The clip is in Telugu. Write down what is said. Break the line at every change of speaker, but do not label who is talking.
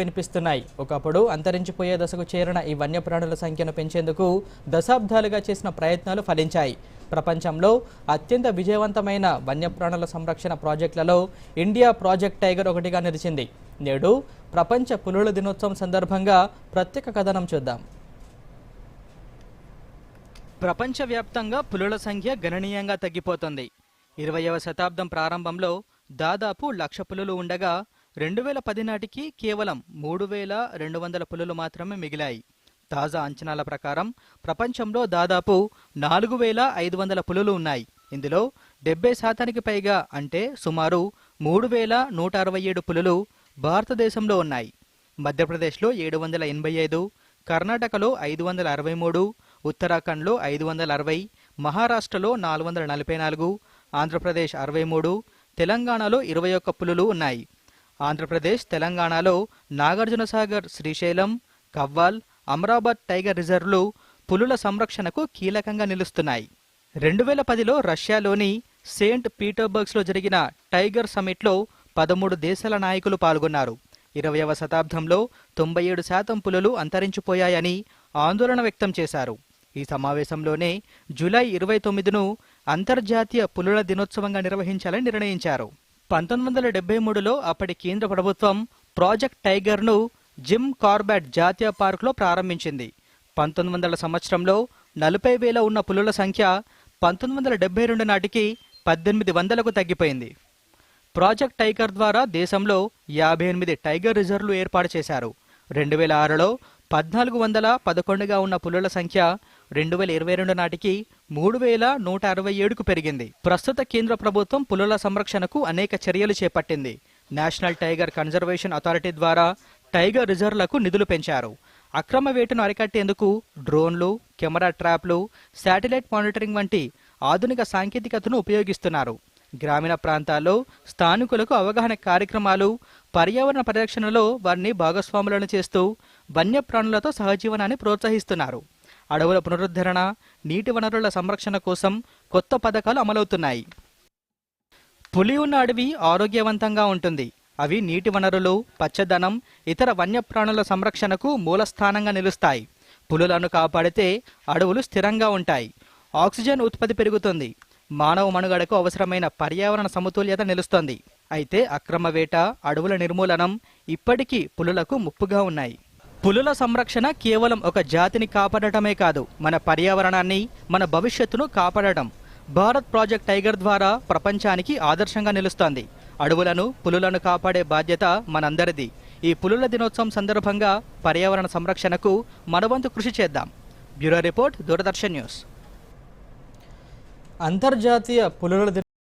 వినిపిస్తున్నాయి. ఒకప్పుడు అంతరించిపోయే దశకు చేరిన ఈ వన్యప్రాణుల సంఖ్యను పెంచేందుకు దశాబ్దాలుగా చేసిన ప్రయత్నాలు ఫలించాయి. ప్రపంచంలో అత్యంత విజయవంతమైన వన్యప్రాణుల సంరక్షణ ప్రాజెక్టులలో ఇండియా ప్రాజెక్ట్ టైగర్ ఒకటిగా నిలిచింది. నేడు ప్రపంచ పులుల దినోత్సవం సందర్భంగా ప్రత్యేక కథనం చూద్దాం. ప్రపంచవ్యాప్తంగా పులుల సంఖ్య గణనీయంగా తగ్గిపోతుంది. ఇరవయవ శతాబ్దం ప్రారంభంలో దాదాపు లక్ష పులులు ఉండగా రెండు వేల పది నాటికి కేవలం మూడు వేల రెండు వందల పులులు మాత్రమే మిగిలాయి. తాజా అంచనాల ప్రకారం ప్రపంచంలో దాదాపు నాలుగు వేల ఐదు వందల పులులు ఉన్నాయి. ఇందులో డెబ్బై శాతానికి పైగా అంటే సుమారు మూడు వేల నూట అరవై ఏడు పులులు భారతదేశంలో ఉన్నాయి. మధ్యప్రదేశ్లో ఏడు వందల ఎనభై ఐదు కర్ణాటకలో ఐదు వందల అరవై మూడు ఉత్తరాఖండ్లో ఐదు వందల అరవై మహారాష్ట్రలో నాలుగు వందల నలభై నాలుగు ఆంధ్రప్రదేశ్ అరవై మూడు తెలంగాణలో ఇరవై ఒక్క పులులు ఉన్నాయి. ఆంధ్రప్రదేశ్ తెలంగాణలో నాగార్జునసాగర్ శ్రీశైలం కవ్వాల్ అమరాబాద్ టైగర్ రిజర్వ్లు పులుల సంరక్షణకు కీలకంగా నిలుస్తున్నాయి. రెండు వేల పదిలో రష్యాలోని సెయింట్ పీటర్బర్గ్స్లో జరిగిన టైగర్ సమిట్లో పదమూడు దేశాల నాయకులు పాల్గొన్నారు. ఇరవయవ శతాబ్దంలో తొంభై ఏడు శాతం పులులు అంతరించిపోయాయని ఆందోళన వ్యక్తం చేశారు. ఈ సమావేశంలోనే జూలై ఇరవై తొమ్మిదిను అంతర్జాతీయ పులుల దినోత్సవంగా నిర్వహించాలని నిర్ణయించారు. పంతొమ్మిది వందల డెబ్బై మూడులో అప్పటి కేంద్ర ప్రభుత్వం ప్రాజెక్ట్ టైగర్ను జిమ్ కార్బెట్ జాతీయ పార్కులో ప్రారంభించింది. పంతొమ్మిది వందల సంవత్సరంలో నలభై వేల ఉన్న పులుల సంఖ్య పంతొమ్మిది వందల డెబ్బై రెండు నాటికి పద్దెనిమిది వందలకు తగ్గిపోయింది. ప్రాజెక్ట్ టైగర్ ద్వారా దేశంలో యాభై ఎనిమిది టైగర్ రిజర్వ్లు ఏర్పాటు చేశారు. రెండు వేల ఆరులో పద్నాలుగు వందల పదకొండుగా ఉన్న పులుల సంఖ్య రెండు వేల ఇరవై రెండు నాటికి మూడు వేల నూట అరవై ఏడుకు పెరిగింది. ప్రస్తుత కేంద్ర ప్రభుత్వం పులుల సంరక్షణకు అనేక చర్యలు చేపట్టింది. నేషనల్ టైగర్ కన్జర్వేషన్ అథారిటీ ద్వారా టైగర్ రిజర్వ్లకు నిధులు పెంచారు. అక్రమ వేటను అరికట్టేందుకు డ్రోన్లు కెమెరా ట్రాప్లు శాటిలైట్ మానిటరింగ్ వంటి ఆధునిక సాంకేతికతను ఉపయోగిస్తున్నారు. గ్రామీణ ప్రాంతాల్లో స్థానికులకు అవగాహన కార్యక్రమాలు పర్యావరణ పరిరక్షణలో వారిని భాగస్వాములను చేస్తూ వన్యప్రాణులతో సహజీవనాన్ని ప్రోత్సహిస్తున్నారు. అడవుల పునరుద్ధరణ నీటి వనరుల సంరక్షణ కోసం కొత్త పథకాలు అమలవుతున్నాయి. పులి ఉన్న అడవి ఆరోగ్యవంతంగా ఉంటుంది. అవి నీటి వనరులు పచ్చదనం ఇతర వన్యప్రాణుల సంరక్షణకు మూలస్థానంగా నిలుస్తాయి. పులులను కాపాడితే అడవులు స్థిరంగా ఉంటాయి. ఆక్సిజన్ ఉత్పత్తి పెరుగుతుంది. మానవ మనుగడకు అవసరమైన పర్యావరణ సమతుల్యత నిలుస్తోంది. అయితే అక్రమ వేట అడవుల నిర్మూలనం ఇప్పటికీ పులులకు ముప్పుగా ఉన్నాయి. పులుల సంరక్షణ కేవలం ఒక జాతిని కాపాడటమే కాదు మన పర్యావరణాన్ని మన భవిష్యత్తును కాపాడటం. భారత్ ప్రాజెక్ట్ టైగర్ ద్వారా ప్రపంచానికి ఆదర్శంగా నిలుస్తోంది. అడవులను పులులను కాపాడే బాధ్యత మనందరిది. ఈ పులుల దినోత్సవం సందర్భంగా పర్యావరణ సంరక్షణకు మనవంతు కృషి చేద్దాం. Bureau report Doordarshan news. అంతర్జాతీయ పులుల